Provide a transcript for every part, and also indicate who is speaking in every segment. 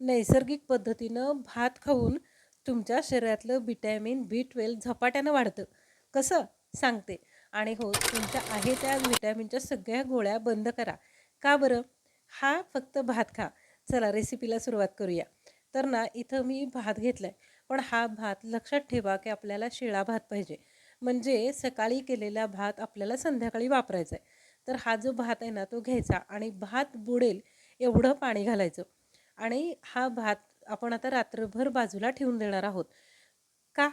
Speaker 1: नैसर्गिक पद्धतीनं भात खाऊन तुमच्या शरीरातलं विटॅमिन बी ट्वेल्व झपाट्यानं वाढतं. कसं? सांगते. आणि हो तुमच्या आहे त्या व्हिटॅमिनच्या सगळ्या गोळ्या बंद करा. का बरं? हा फक्त भात खा. चला रेसिपीला सुरुवात करूया. तर ना इथं मी भात घेतला आहे पण हा भात लक्षात ठेवा की आपल्याला शिळा भात पाहिजे. म्हणजे सकाळी केलेला भात आपल्याला संध्याकाळी वापरायचा आहे तर हा जो भात आहे ना तो घ्यायचा आणि भात बुडेल एवढं पाणी घालायचं. आणि हा भात आपण आता रात्रभर बाजूला ठेवून देणार आहोत. का?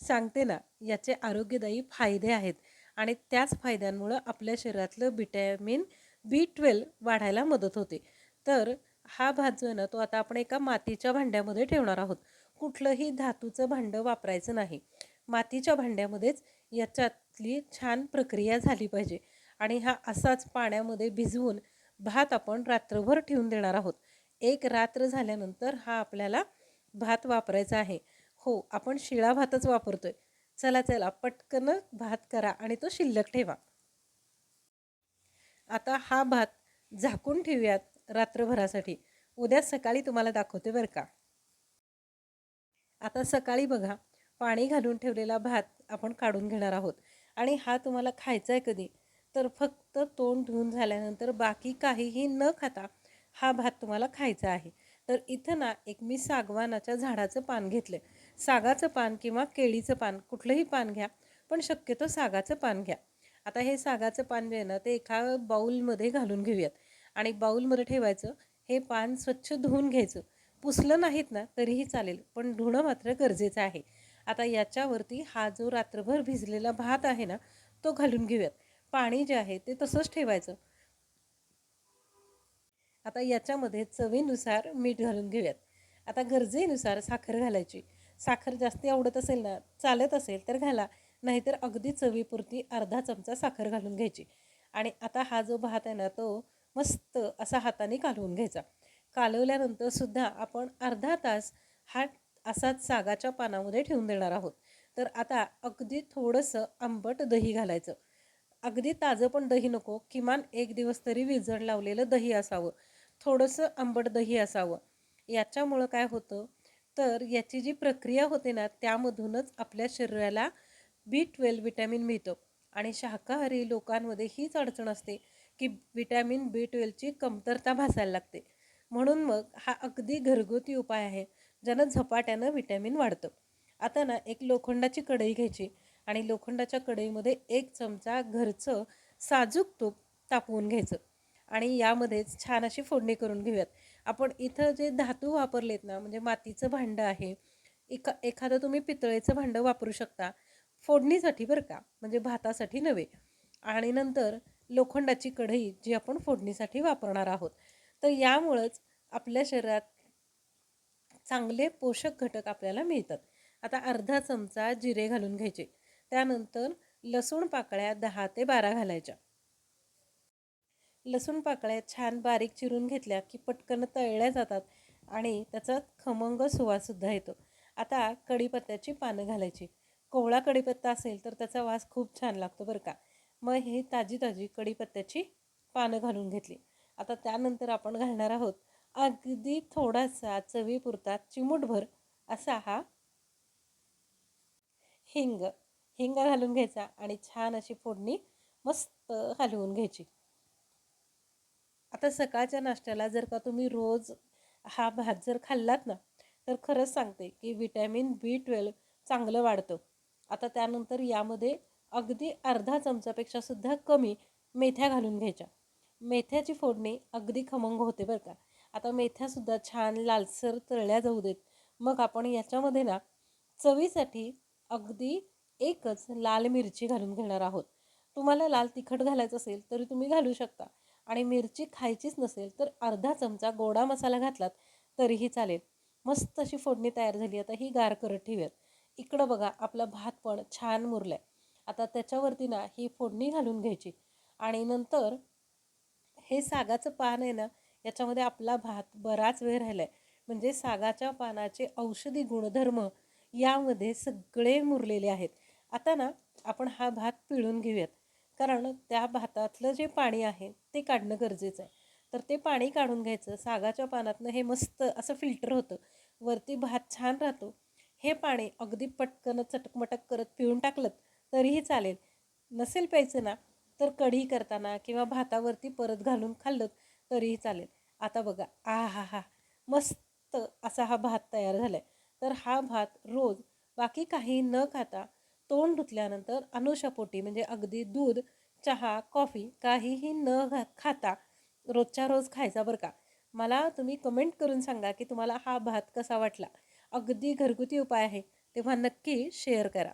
Speaker 1: सांगते ना याचे आरोग्यदायी फायदे आहेत आणि त्याच फायद्यांमुळं आपल्या शरीरातलं विटॅमिन बी ट्वेल्व वाढायला मदत होते. तर हा भात जो आहे ना तो आता आपण एका मातीच्या भांड्यामध्ये ठेवणार आहोत. कुठलंही धातूचं भांडं वापरायचं नाही. मातीच्या भांड्यामध्येच याच्यातली छान प्रक्रिया झाली पाहिजे आणि हा असाच पाण्यामध्ये भिजवून भात आपण रात्रभर ठेवून देणार आहोत. एक रात्र झाल्यानंतर हा आपल्याला भात वापरायचा आहे. हो आपण शिळा भातच वापरतोय. चला चला पटकन भात करा आणि तो शिल्लक ठेवा. आता हा भात झाकून ठेवूयात रात्रभरासाठी. उद्या सकाळी तुम्हाला दाखवते बरं का. आता सकाळी बघा पाणी घालून ठेवलेला भात आपण काढून घेणार आहोत. आणि हा तुम्हाला खायचा आहे कधी? तर फक्त तोंड धुवून झाल्यानंतर बाकी काहीही न खाता हा भात तुम्हाला खायचा आहे. तर इथं ना एक मी सागवानाच्या झाडाचं पान घेतलं सागाचं पान किंवा केळीचं पान कुठलंही पान घ्या पण शक्यतो सागाचं पान घ्या. आता हे सागाचं पान जे ना ते एका बाऊलमध्ये घालून घेऊयात. आणि बाऊलमध्ये ठेवायचं हे पान स्वच्छ धुवून घ्यायचं. पुसलं नाहीत ना तरीही चालेल पण धुणं मात्र गरजेचं आहे. आता याच्यावरती हा जो रात्रभर भिजलेला भात आहे ना तो घालून घेऊयात. पाणी जे आहे ते तसंच ठेवायचं. आता याच्यामध्ये चवीनुसार मीठ घालून घेऊयात. आता गरजेनुसार साखर घालायची. साखर जास्त आवडत असेल ना चालत असेल तर घाला. नाहीतर अगदी चवीपुरती अर्धा चमचा साखर घालून घ्यायची. आणि आता हा जो भात आहे ना तो मस्त असा हाताने कालवून घ्यायचा. कालवल्यानंतर सुद्धा आपण अर्धा तास हा असाच सागाच्या पानामध्ये ठेवून देणार आहोत. तर आता अगदी थोडंसं आंबट दही घालायचं. अगदी ताजं पण दही नको. किमान एक दिवस तरी विजण लावलेलं दही असावं. थोडंसं आंबट दही असावं. याच्यामुळं काय होतं? तर याची जी प्रक्रिया होते ना त्यामधूनच आपल्या शरीराला बी ट्वेल्व विटॅमिन मिळतं. आणि शाकाहारी लोकांमध्ये हीच अडचण असते की विटॅमिन बी ट्वेल्वची कमतरता भासायला लागते. म्हणून मग हा अगदी घरगुती उपाय आहे ज्यानं झपाट्यानं विटॅमिन वाढतं. आता ना एक लोखंडाची कढई घ्यायची आणि लोखंडाच्या कढईमध्ये एक चमचा घरचं साजूक तूप तापवून घ्यायचं. आणि यामध्येच छान अशी फोडणी करून घेऊयात. आपण इथं जे धातू वापरलेत ना म्हणजे मातीचं भांडं आहे एका एखादं तुम्ही पितळेचं भांडं वापरू शकता फोडणीसाठी बरं का म्हणजे भातासाठी नव्हे. आणि नंतर लोखंडाची कढई जी आपण फोडणीसाठी वापरणार आहोत. तर यामुळंच आपल्या शरीरात चांगले पोषक घटक आपल्याला मिळतात. आता अर्धा चमचा जिरे घालून घ्यायचे. त्यानंतर लसूण पाकळ्या दहा ते बारा घालायच्या. लसूण पाकळ्या छान बारीक चिरून घेतल्या की पटकन तळल्या जातात आणि त्याचा खमंग सुवाससुद्धा येतो. आता कढीपत्त्याची पानं घालायची. कोवळा कढीपत्ता असेल तर त्याचा वास खूप छान लागतो बरं का. मग हे ताजी ताजी कढीपत्त्याची पानं घालून घेतली. आता त्यानंतर आपण घालणार आहोत अगदी थोडासा चवीपुरता चिमूटभर असा हा हिंग. हिंग घालून घ्यायचा आणि छान अशी फोडणी मस्त हलवून घ्यायची. आता सकाळच्या नाश्त्याला जर का तुम्ही रोज हा भात जर खाल्लात ना तर खरंच सांगते की विटॅमिन बी ट्वेल्व चांगलं वाढतं. आता त्यानंतर यामध्ये अगदी अर्धा चमचापेक्षा सुद्धा कमी मेथ्या घालून घ्यायच्या. मेथ्याची फोडणी अगदी खमंग होते बरं का. आता मेथ्यासुद्धा छान लालसर तळल्या जाऊ देत. मग आपण याच्यामध्ये ना चवीसाठी अगदी एकच लाल मिरची घालून घेणार आहोत. तुम्हाला लाल तिखट घालायचं असेल तरी तुम्ही घालू शकता. आणि मिरची खायचीच नसेल तर अर्धा चमचा गोडा मसाला घातलात तरीही चालेल. मस्त अशी फोडणी तयार झाली. आता ही गार करत ठेवूयात. इकडं बघा आपला भात पण छान मुरला आहे आता त्याच्यावरती ना ही फोडणी घालून घ्यायची. आणि नंतर हे सागाचं पान आहे ना याच्यामध्ये आपला भात बराच वेळ राहिला आहे म्हणजे सागाच्या पानाचे औषधी गुणधर्म यामध्ये सगळे मुरलेले आहेत. आता ना आपण हा भात पिळून घेऊयात. कारण त्या भातातलं जे पाणी आहे ते काढणं गरजेचं आहे. तर ते पाणी काढून घ्यायचं सागाच्या पानातनं हे मस्त असं फिल्टर होतं. वरती भात छान राहतो. हे पाणी अगदी पटकन चटकमटक करत पिऊन टाकलं तरीही चालेल. नसेल प्यायचं ना तर कढी करताना किंवा भातावरती परत घालून खाल्लं तरीही चालेल. आता बघा आ हा हा मस्त असा हा भात तयार झाला आहे तर हा भात रोज बाकी काही न खाता तोंड धुतल्यानंतर अनुषापोटी म्हणजे अगदी दूध चहा कॉफी काहीही न घा खाता रोजच्या रोज खायचा बरं का. मला तुम्ही कमेंट करून सांगा की तुम्हाला हा भात कसा वाटला. अगदी घरगुती उपाय आहे तेव्हा नक्की शेअर करा.